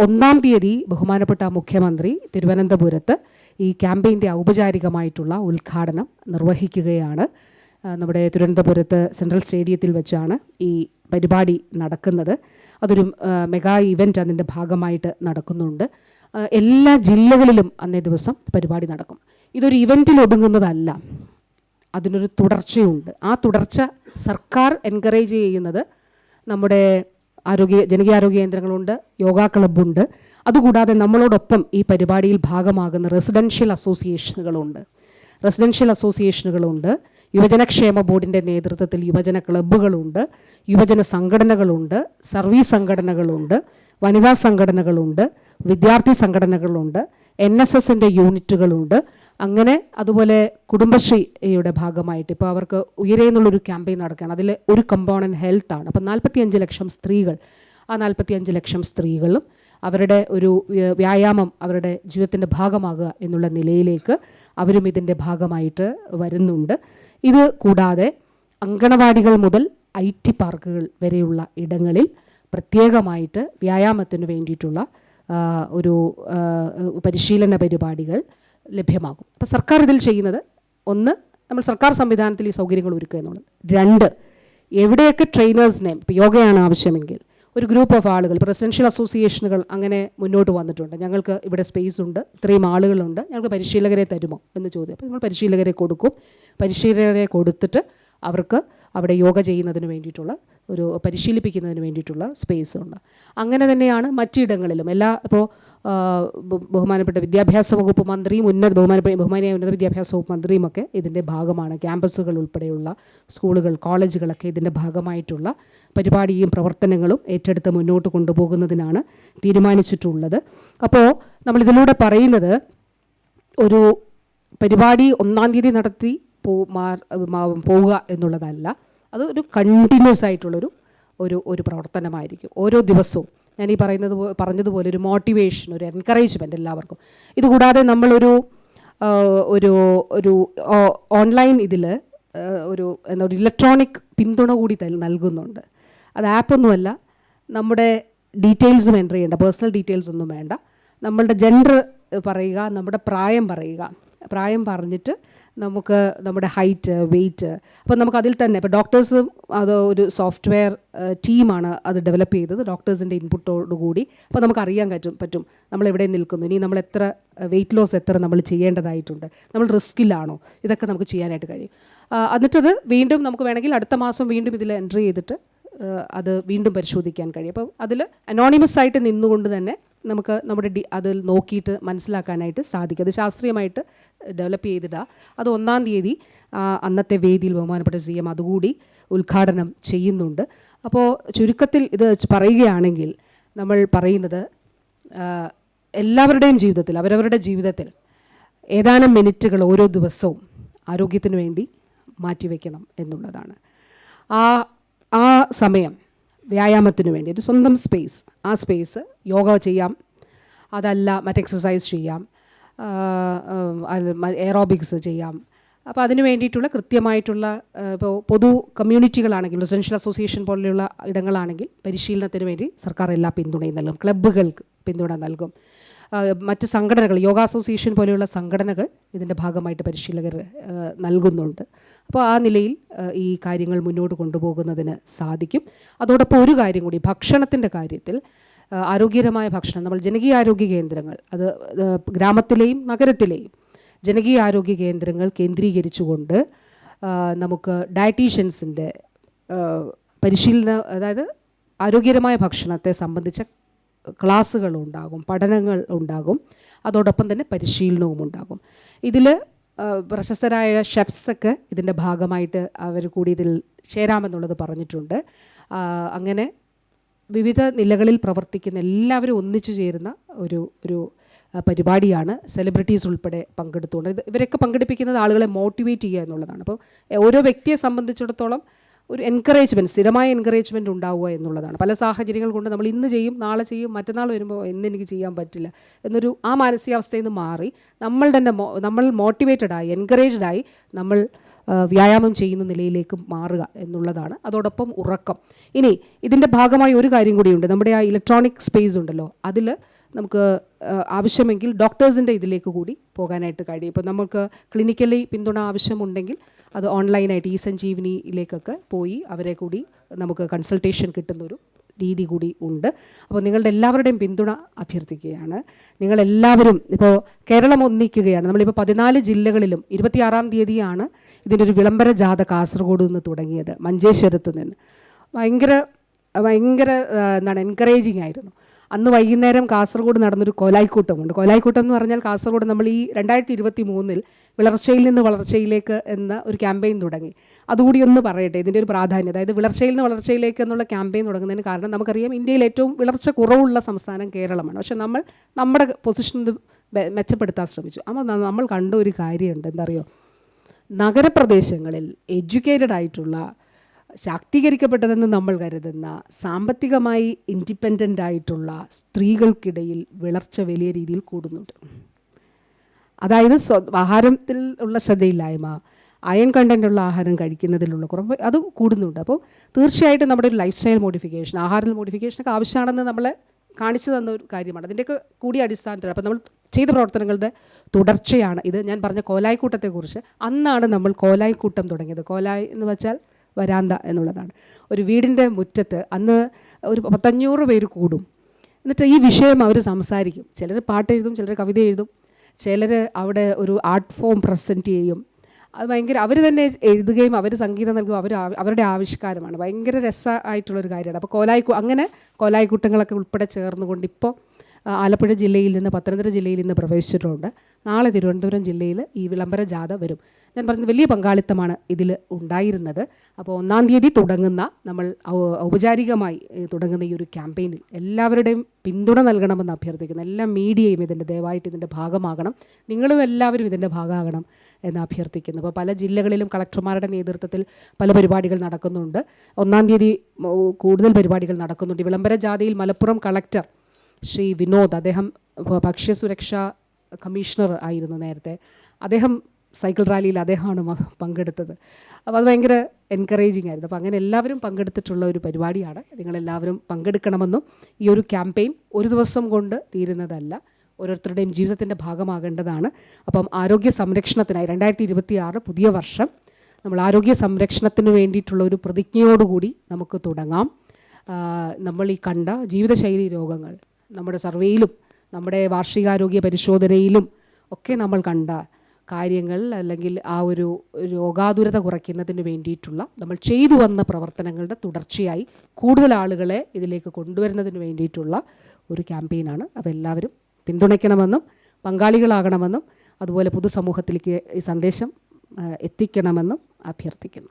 ഒന്നാം തീയതി ബഹുമാനപ്പെട്ട മുഖ്യമന്ത്രി തിരുവനന്തപുരത്ത് ഈ ക്യാമ്പയിന്റെ ഔപചാരികമായിട്ടുള്ള ഉദ്ഘാടനം നിർവഹിക്കുകയാണ്. നമ്മുടെ തിരുവനന്തപുരത്ത് സെൻട്രൽ സ്റ്റേഡിയത്തിൽ വെച്ചാണ് ഈ പരിപാടി നടക്കുന്നത്. അതൊരു മെഗാ ഇവന്റ് അതിന്റെ ഭാഗമായിട്ട് നടക്കുന്നുണ്ട്. എല്ലാ ജില്ലകളിലും അന്നേ ദിവസം പരിപാടി നടക്കും. ഇതൊരു ഇവന്റിൽ ഒതുങ്ങുന്നതല്ല. അതിനൊരു തുടർച്ചയുണ്ട്. ആ തുടർച്ച സർക്കാർ എൻകറേജ് ചെയ്യുന്നത് നമ്മുടെ ആരോഗ്യ ജനകീയാരോഗ്യ കേന്ദ്രങ്ങളുണ്ട് യോഗ ക്ലബ്ബുണ്ട്. അതുകൂടാതെ നമ്മളോടൊപ്പം ഈ പരിപാടിയിൽ ഭാഗമാകുന്ന റെസിഡൻഷ്യൽ അസോസിയേഷനുകളുണ്ട്. റെസിഡൻഷ്യൽ അസോസിയേഷനുകളുണ്ട്. യുവജനക്ഷേമ ബോർഡിന്റെ നേതൃത്വത്തിൽ യുവജന ക്ലബ്ബുകളുണ്ട്. യുവജന സംഘടനകളുണ്ട്. സർവീസ് സംഘടനകളുണ്ട്. വനിതാ സംഘടനകളുണ്ട്. വിദ്യാർത്ഥി സംഘടനകളുണ്ട്. എൻ എസ് എസിന്റെ യൂണിറ്റുകളുണ്ട്. അങ്ങനെ അതുപോലെ കുടുംബശ്രീയുടെ ഭാഗമായിട്ട് ഇപ്പോൾ അവർക്ക് ഉയരെ എന്നുള്ളൊരു ക്യാമ്പയിൻ നടക്കുകയാണ്. അതിൽ ഒരു കമ്പോണന്റ് ഹെൽത്താണ് അപ്പോൾ നാൽപ്പത്തിയഞ്ച് ലക്ഷം സ്ത്രീകൾ ആ നാൽപ്പത്തിയഞ്ച് ലക്ഷം സ്ത്രീകളും അവരുടെ ഒരു വ്യായാമം അവരുടെ ജീവിതത്തിന്റെ ഭാഗമാകുക എന്നുള്ള നിലയിലേക്ക് അവരും ഇതിന്റെ ഭാഗമായിട്ട് വരുന്നുണ്ട്. ഇത് കൂടാതെ അങ്കണവാടികൾ മുതൽ ഐ ടി പാർക്കുകൾ വരെയുള്ള ഇടങ്ങളിൽ പ്രത്യേകമായിട്ട് വ്യായാമത്തിന് വേണ്ടിയിട്ടുള്ള ഒരു പരിശീലന പരിപാടികൾ ലഭ്യമാകും. അപ്പോൾ സർക്കാർ ഇതിൽ ചെയ്യുന്നത് ഒന്ന് നമ്മൾ സർക്കാർ സംവിധാനത്തിൽ ഈ സൗകര്യങ്ങൾ ഒരുക്കുക എന്നുള്ളത്. രണ്ട് എവിടെയൊക്കെ ട്രെയിനേഴ്സിനെ ഇപ്പോൾ യോഗയാണ് ആവശ്യമെങ്കിൽ ഒരു ഗ്രൂപ്പ് ഓഫ് ആളുകൾ പ്രസിഡൻഷ്യൽ അസോസിയേഷനുകൾ അങ്ങനെ മുന്നോട്ട് വന്നിട്ടുണ്ട്. ഞങ്ങൾക്ക് ഇവിടെ സ്പേസ് ഉണ്ട് ഇത്രയും ആളുകളുണ്ട് ഞങ്ങൾക്ക് പരിശീലകരെ തരുമോ എന്ന് ചോദ്യം. അപ്പോൾ നമ്മൾ പരിശീലകരെ കൊടുക്കും. പരിശീലകരെ കൊടുത്തിട്ട് അവർക്ക് അവിടെ യോഗ ചെയ്യുന്നതിന് വേണ്ടിയിട്ടുള്ള ഒരു പരിശീലിപ്പിക്കുന്നതിന് വേണ്ടിയിട്ടുള്ള സ്പേസ് ഉണ്ട്. അങ്ങനെ തന്നെയാണ് മറ്റിടങ്ങളിലും. എല്ലാ ഇപ്പോൾ ബഹുമാനപ്പെട്ട വിദ്യാഭ്യാസ വകുപ്പ് മന്ത്രിയും ഉന്നത ബഹുമാനപ്പെട്ട ബഹുമാനിയായ ഉന്നത വിദ്യാഭ്യാസ വകുപ്പ് മന്ത്രിയും ഒക്കെ ഇതിന്റെ ഭാഗമാണ്. ക്യാമ്പസുകൾ ഉൾപ്പെടെയുള്ള സ്കൂളുകൾ കോളേജുകളൊക്കെ ഇതിന്റെ ഭാഗമായിട്ടുള്ള പരിപാടിയും പ്രവർത്തനങ്ങളും ഏറ്റെടുത്ത് മുന്നോട്ട് കൊണ്ടുപോകുന്നതിനാണ് തീരുമാനിച്ചിട്ടുള്ളത്. അപ്പോൾ നമ്മളിതിലൂടെ പറയുന്നത് ഒരു പരിപാടി ഒന്നാം തീയതി നടത്തി പോ പോവുക എന്നുള്ളതല്ല അത് ഒരു കണ്ടിന്യൂസ് ആയിട്ടുള്ളൊരു ഒരു ഒരു പ്രവർത്തനമായിരിക്കും. ഓരോ ദിവസവും ഞാൻ ഈ പറയുന്നത് പറഞ്ഞതുപോലെ ഒരു മോട്ടിവേഷൻ ഒരു എൻകറേജ്മെന്റ് എല്ലാവർക്കും. ഇതുകൂടാതെ നമ്മളൊരു ഒരു ഒരു ഓൺലൈൻ ഇതിൽ ഒരു എന്താ ഒരു ഇലക്ട്രോണിക് പിന്തുണ കൂടി നൽകുന്നുണ്ട്. അത് ആപ്പൊന്നുമല്ല നമ്മുടെ ഡീറ്റെയിൽസും എന്റർ ചെയ്യേണ്ട പേഴ്സണൽ ഡീറ്റെയിൽസ് ഒന്നും വേണ്ട. നമ്മളുടെ ജെൻഡർ പറയുക നമ്മുടെ പ്രായം പറയുക. പ്രായം പറഞ്ഞിട്ട് നമുക്ക് നമ്മുടെ ഹൈറ്റ് വെയിറ്റ് അപ്പോൾ നമുക്ക് അതിൽ തന്നെ ഇപ്പോൾ ഡോക്ടേഴ്സ് അത് ഒരു സോഫ്റ്റ്വെയർ ടീമാണ് അത് ഡെവലപ്പ് ചെയ്തത് ഡോക്ടേഴ്സിന്റെ ഇൻപുട്ടോട് കൂടി. അപ്പോൾ നമുക്ക് അറിയാൻ പറ്റും പറ്റും നമ്മൾ എവിടെ നിൽക്കുന്നു. ഇനി നമ്മൾ എത്ര വെയിറ്റ് ലോസ് എത്ര നമ്മൾ ചെയ്യേണ്ടതായിട്ടുണ്ട് നമ്മൾ റിസ്കിലാണോ ഇതൊക്കെ നമുക്ക് ചെയ്യാനായിട്ട് കഴിയും. എന്നിട്ടത് വീണ്ടും നമുക്ക് വേണമെങ്കിൽ അടുത്ത മാസം വീണ്ടും ഇതിൽ എൻട്രി ചെയ്തിട്ട് അത് വീണ്ടും പരിശോധിക്കാൻ കഴിയും. അപ്പോൾ അതിൽ അനോണിമസ് ആയിട്ട് നിന്നുകൊണ്ട് തന്നെ നമുക്ക് നമ്മുടെ ഡി അതിൽ നോക്കിയിട്ട് മനസ്സിലാക്കാനായിട്ട് സാധിക്കും. അത് ശാസ്ത്രീയമായിട്ട് ഡെവലപ്പ് ചെയ്തിടാം. അത് ഒന്നാം തീയതി അന്നത്തെ വേദിയിൽ ബഹുമാനപ്പെട്ട സി എം അതുകൂടി ഉദ്ഘാടനം ചെയ്യുന്നുണ്ട്. അപ്പോൾ ചുരുക്കത്തിൽ ഇത് പറയുകയാണെങ്കിൽ നമ്മൾ പറയുന്നത് എല്ലാവരുടെയും ജീവിതത്തിൽ അവരവരുടെ ജീവിതത്തിൽ ഏതാനും മിനിറ്റുകൾ ഓരോ ദിവസവും ആരോഗ്യത്തിന് വേണ്ടി മാറ്റിവെക്കണം എന്നുള്ളതാണ്. ആ ആ സമയം വ്യായാമത്തിന് വേണ്ടി ഒരു സ്വന്തം സ്പേസ് ആ സ്പേസ് യോഗ ചെയ്യാം. അതല്ല മറ്റ് എക്സസൈസ് ചെയ്യാം. എയറോബിക്സ് ചെയ്യാം. അപ്പോൾ അതിന് വേണ്ടിയിട്ടുള്ള കൃത്യമായിട്ടുള്ള ഇപ്പോൾ പൊതു കമ്മ്യൂണിറ്റികളാണെങ്കിൽ റെസിഡൻഷ്യൽ അസോസിയേഷൻ പോലെയുള്ള ഇടങ്ങളാണെങ്കിൽ പരിശീലനത്തിന് വേണ്ടി സർക്കാർ എല്ലാ പിന്തുണയും നൽകും. ക്ലബ്ബുകൾക്ക് പിന്തുണ നൽകും. മറ്റ് സംഘടനകൾ യോഗ അസോസിയേഷൻ പോലെയുള്ള സംഘടനകൾ ഇതിന്റെ ഭാഗമായിട്ട് പരിശീലകർ നൽകുന്നുണ്ട്. അപ്പോൾ ആ നിലയിൽ ഈ കാര്യങ്ങൾ മുന്നോട്ട് കൊണ്ടുപോകുന്നതിന് സാധിക്കും. അതോടൊപ്പം ഒരു കാര്യം കൂടി ഭക്ഷണത്തിന്റെ കാര്യത്തിൽ ആരോഗ്യകരമായ ഭക്ഷണം നമ്മൾ ജനകീയ ആരോഗ്യ കേന്ദ്രങ്ങൾ അത് ഗ്രാമത്തിലെയും നഗരത്തിലെയും ജനകീയ ആരോഗ്യ കേന്ദ്രങ്ങൾ കേന്ദ്രീകരിച്ചുകൊണ്ട് നമുക്ക് ഡയറ്റീഷ്യൻസിന്റെ പരിശീലന അതായത് ആരോഗ്യകരമായ ഭക്ഷണത്തെ സംബന്ധിച്ച ക്ലാസ്സുകൾ ഉണ്ടാകും പഠനങ്ങൾ ഉണ്ടാകും അതോടൊപ്പം തന്നെ പരിശീലനവും ഉണ്ടാകും. ഇതിൽ പ്രശസ്തരായ ഷെഫ്സൊക്കെ ഇതിന്റെ ഭാഗമായിട്ട് അവർ കൂടി ഇതിൽ ചേരാമെന്നുള്ളത് പറഞ്ഞിട്ടുണ്ട്. അങ്ങനെ വിവിധ നിലകളിൽ പ്രവർത്തിക്കുന്ന എല്ലാവരും ഒന്നിച്ചു ചേരുന്ന ഒരു ഒരു പരിപാടിയാണ് സെലിബ്രിറ്റീസ് ഉൾപ്പെടെ പങ്കെടുത്തുകൊണ്ട്. ഇവരൊക്കെ പങ്കെടുപ്പിക്കുന്നത് ആളുകളെ മോട്ടിവേറ്റ് ചെയ്യുക എന്നുള്ളതാണ്. അപ്പോൾ ഓരോ വ്യക്തിയെ സംബന്ധിച്ചിടത്തോളം ഒരു എൻകറേജ്മെന്റ് സ്ഥിരമായ എൻകറേജ്മെന്റ് ഉണ്ടാവുക എന്നുള്ളതാണ്. പല സാഹചര്യങ്ങൾ കൊണ്ട് നമ്മൾ ഇന്ന് ചെയ്യും നാളെ ചെയ്യും മറ്റന്നാൾ വരുമ്പോൾ ഇന്ന് എനിക്ക് ചെയ്യാൻ പറ്റില്ല എന്നൊരു ആ മാനസികാവസ്ഥയിൽ നിന്ന് മാറി നമ്മൾ തന്നെ നമ്മൾ മോട്ടിവേറ്റഡ് ആയി എൻകറേജ്ഡ് ആയി നമ്മൾ വ്യായാമം ചെയ്യുന്ന നിലയിലേക്ക് മാറുക എന്നുള്ളതാണ്. അതോടൊപ്പം ഉറക്കം. ഇനി ഇതിന്റെ ഭാഗമായി ഒരു കാര്യം കൂടിയുണ്ട്. നമ്മുടെ ആ ഇലക്ട്രോണിക് സ്പേസ് ഉണ്ടല്ലോ അതിൽ നമുക്ക് ആവശ്യമെങ്കിൽ ഡോക്ടേഴ്സിന്റെ ഇതിലേക്ക് കൂടി പോകാനായിട്ട് കഴിയും. ഇപ്പോൾ നമുക്ക് ക്ലിനിക്കലി പിന്തുണ ആവശ്യമുണ്ടെങ്കിൽ അത് ഓൺലൈനായിട്ട് ഈ സഞ്ജീവനിയിലേക്കൊക്കെ പോയി അവരെ കൂടി നമുക്ക് കൺസൾട്ടേഷൻ കിട്ടുന്നൊരു രീതി കൂടി ഉണ്ട്. അപ്പോൾ നിങ്ങളുടെ എല്ലാവരുടെയും പിന്തുണ അഭ്യർത്ഥിക്കുകയാണ്. നിങ്ങളെല്ലാവരും ഇപ്പോൾ കേരളം ഒന്നിക്കുകയാണ്. നമ്മളിപ്പോൾ പതിനാല് ജില്ലകളിലും ഇരുപത്തിയാറാം തീയതിയാണ് ഇതിന്റെ ഒരു വിളംബര ജാഥ കാസർഗോഡ് നിന്ന് തുടങ്ങിയത് മഞ്ചേശ്വരത്ത് നിന്ന്. ഭയങ്കര ഭയങ്കര എന്താണ് എൻകറേജിങ് ആയിരുന്നു. അന്ന് വൈകുന്നേരം കാസർഗോഡ് നടന്നൊരു കോലായിക്കൂട്ടമുണ്ട്. കോലായിക്കൂട്ടം എന്ന് പറഞ്ഞാൽ കാസർഗോഡ് നമ്മൾ ഈ രണ്ടായിരത്തി ഇരുപത്തി മൂന്നിൽ വിളർച്ചയിൽ നിന്ന് വളർച്ചയിലേക്ക് എന്ന ഒരു ക്യാമ്പയിൻ തുടങ്ങി. അതുകൂടി ഒന്ന് പറയട്ടെ ഇതിന്റെ ഒരു പ്രാധാന്യം. അതായത് വിളർച്ചയിൽ നിന്ന് വളർച്ചയിലേക്ക് എന്നുള്ള ക്യാമ്പയിൻ തുടങ്ങുന്നതിന് കാരണം നമുക്കറിയാം ഇന്ത്യയിൽ ഏറ്റവും വിളർച്ച കുറവുള്ള സംസ്ഥാനം കേരളമാണ്. പക്ഷേ നമ്മൾ നമ്മുടെ പൊസിഷൻ മെച്ചപ്പെടുത്താൻ ശ്രമിച്ചു. അപ്പോൾ നമ്മൾ കണ്ട ഒരു കാര്യമുണ്ട്. എന്താ അറിയോ നഗരപ്രദേശങ്ങളിൽ എഡ്യൂക്കേറ്റഡ് ആയിട്ടുള്ള ശാക്തീകരിക്കപ്പെട്ടതെന്ന് നമ്മൾ കരുതുന്ന സാമ്പത്തികമായി ഇൻഡിപെൻഡന്റ് ആയിട്ടുള്ള സ്ത്രീകൾക്കിടയിൽ വിളർച്ച വലിയ രീതിയിൽ കൂടുന്നുണ്ട്. അതായത് ആഹാരത്തിൽ ഉള്ള ശ്രദ്ധയില്ലായ്മ അയൺ കണ്ടന്റ് ഉള്ള ആഹാരം കഴിക്കുന്നതിലുള്ള കുറവ് അത് കൂടുന്നുണ്ട്. അപ്പോൾ തീർച്ചയായിട്ടും നമ്മുടെ ഒരു ലൈഫ് സ്റ്റൈൽ മോഡിഫിക്കേഷൻ ആഹാര മോഡിഫിക്കേഷനൊക്കെ ആവശ്യമാണെന്ന് നമ്മൾ കാണിച്ചു തന്ന ഒരു കാര്യമാണ്. അതിന്റെയൊക്കെ കൂടി അടിസ്ഥാനത്തിൽ അപ്പോൾ നമ്മൾ ചെയ്ത പ്രവർത്തനങ്ങളുടെ തുടർച്ചയാണ്. ഇത് ഞാൻ പറഞ്ഞ കോലായിക്കൂട്ടത്തെക്കുറിച്ച് അന്നാണ് നമ്മൾ കോലായിക്കൂട്ടം തുടങ്ങിയത്. കോലായി എന്ന് വെച്ചാൽ വരാന്ത എന്നുള്ളതാണ്. ഒരു വീടിന്റെ മുറ്റത്ത് അന്ന് ഒരു പത്തഞ്ഞൂറ് പേര് കൂടും. എന്നിട്ട് ഈ വിഷയം അവർ സംസാരിക്കും. ചിലർ പാട്ട് എഴുതും ചിലർ കവിത എഴുതും. ചിലർ അവിടെ ഒരു ആർട്ട് ഫോം പ്രസന്റ് ചെയ്യും. അത് ഭയങ്കര അവർ തന്നെ എഴുതുകയും അവർ സംഗീതം നൽകുകയും അവർ അവരുടെ ആവിഷ്കാരമാണ്. ഭയങ്കര രസമായിട്ടുള്ളൊരു കാര്യമാണ്. അപ്പോൾ കോലായി അങ്ങനെ കോലായിക്കൂട്ടങ്ങളൊക്കെ ഉൾപ്പെടെ ചേർന്നുകൊണ്ട് ഇപ്പോൾ ആലപ്പുഴ ജില്ലയിൽ നിന്ന് പത്തനംതിട്ട ജില്ലയിൽ നിന്ന് പ്രവേശിച്ചിട്ടുണ്ട്. നാളെ തിരുവനന്തപുരം ജില്ലയിൽ ഈ വിളംബര ജാഥ വരും. ഞാൻ പറഞ്ഞത് വലിയ പങ്കാളിത്തമാണ് ഇതിൽ ഉണ്ടായിരുന്നത്. അപ്പോൾ ഒന്നാം തീയതി തുടങ്ങുന്ന നമ്മൾ ഔപചാരികമായി തുടങ്ങുന്ന ഈ ഒരു ക്യാമ്പയിനിൽ എല്ലാവരുടെയും പിന്തുണ നൽകണമെന്ന് അഭ്യർത്ഥിക്കുന്നു. എല്ലാ മീഡിയയും ഇതിന്റെ ദയവായിട്ട് ഇതിന്റെ ഭാഗമാകണം. നിങ്ങളും എല്ലാവരും ഇതിന്റെ ഭാഗമാകണം എന്ന് അഭ്യർത്ഥിക്കുന്നു. അപ്പോൾ പല ജില്ലകളിലും കളക്ടർമാരുടെ നേതൃത്വത്തിൽ പല പരിപാടികൾ നടക്കുന്നുണ്ട്. ഒന്നാം തീയതി കൂടുതൽ പരിപാടികൾ നടക്കുന്നുണ്ട്. വിളംബര ജാഥയിൽ മലപ്പുറം കളക്ടർ ശ്രീ വിനോദ് അദ്ദേഹം ഭക്ഷ്യസുരക്ഷാ കമ്മീഷണർ ആയിരുന്നു നേരത്തെ. അദ്ദേഹം സൈക്കിൾ റാലിയിൽ അദ്ദേഹമാണ് പങ്കെടുത്തത്. അപ്പോൾ അത് ഭയങ്കര എൻകറേജിങ് ആയിരുന്നു. അപ്പോൾ അങ്ങനെ എല്ലാവരും പങ്കെടുത്തിട്ടുള്ള ഒരു പരിപാടിയാണ്. നിങ്ങളെല്ലാവരും പങ്കെടുക്കണമെന്നും ഈ ഒരു ക്യാമ്പയിൻ ഒരു ദിവസം കൊണ്ട് തീരുന്നതല്ല ഓരോരുത്തരുടെയും ജീവിതത്തിന്റെ ഭാഗമാകേണ്ടതാണ്. അപ്പം ആരോഗ്യ സംരക്ഷണത്തിനായി രണ്ടായിരത്തി ഇരുപത്തി ആറ് പുതിയ വർഷം നമ്മൾ ആരോഗ്യ സംരക്ഷണത്തിന് വേണ്ടിയിട്ടുള്ള ഒരു പ്രതിജ്ഞയോടുകൂടി നമുക്ക് തുടങ്ങാം. നമ്മൾ ഈ കണ്ട ജീവിതശൈലി രോഗങ്ങൾ നമ്മുടെ സർവേയിലും നമ്മുടെ വാർഷികാരോഗ്യ പരിശോധനയിലും ഒക്കെ നമ്മൾ കണ്ട കാര്യങ്ങൾ അല്ലെങ്കിൽ ആ ഒരു രോഗാതുരത കുറയ്ക്കുന്നതിന് വേണ്ടിയിട്ടുള്ള നമ്മൾ ചെയ്തു വന്ന പ്രവർത്തനങ്ങളുടെ തുടർച്ചയായി കൂടുതൽ ആളുകളെ ഇതിലേക്ക് കൊണ്ടുവരുന്നതിന് വേണ്ടിയിട്ടുള്ള ഒരു ക്യാമ്പയിനാണ്. അപ്പോൾ എല്ലാവരും പിന്തുണയ്ക്കണമെന്നും പങ്കാളികളാകണമെന്നും അതുപോലെ പൊതുസമൂഹത്തിലേക്ക് ഈ സന്ദേശം എത്തിക്കണമെന്നും അഭ്യർത്ഥിക്കുന്നു.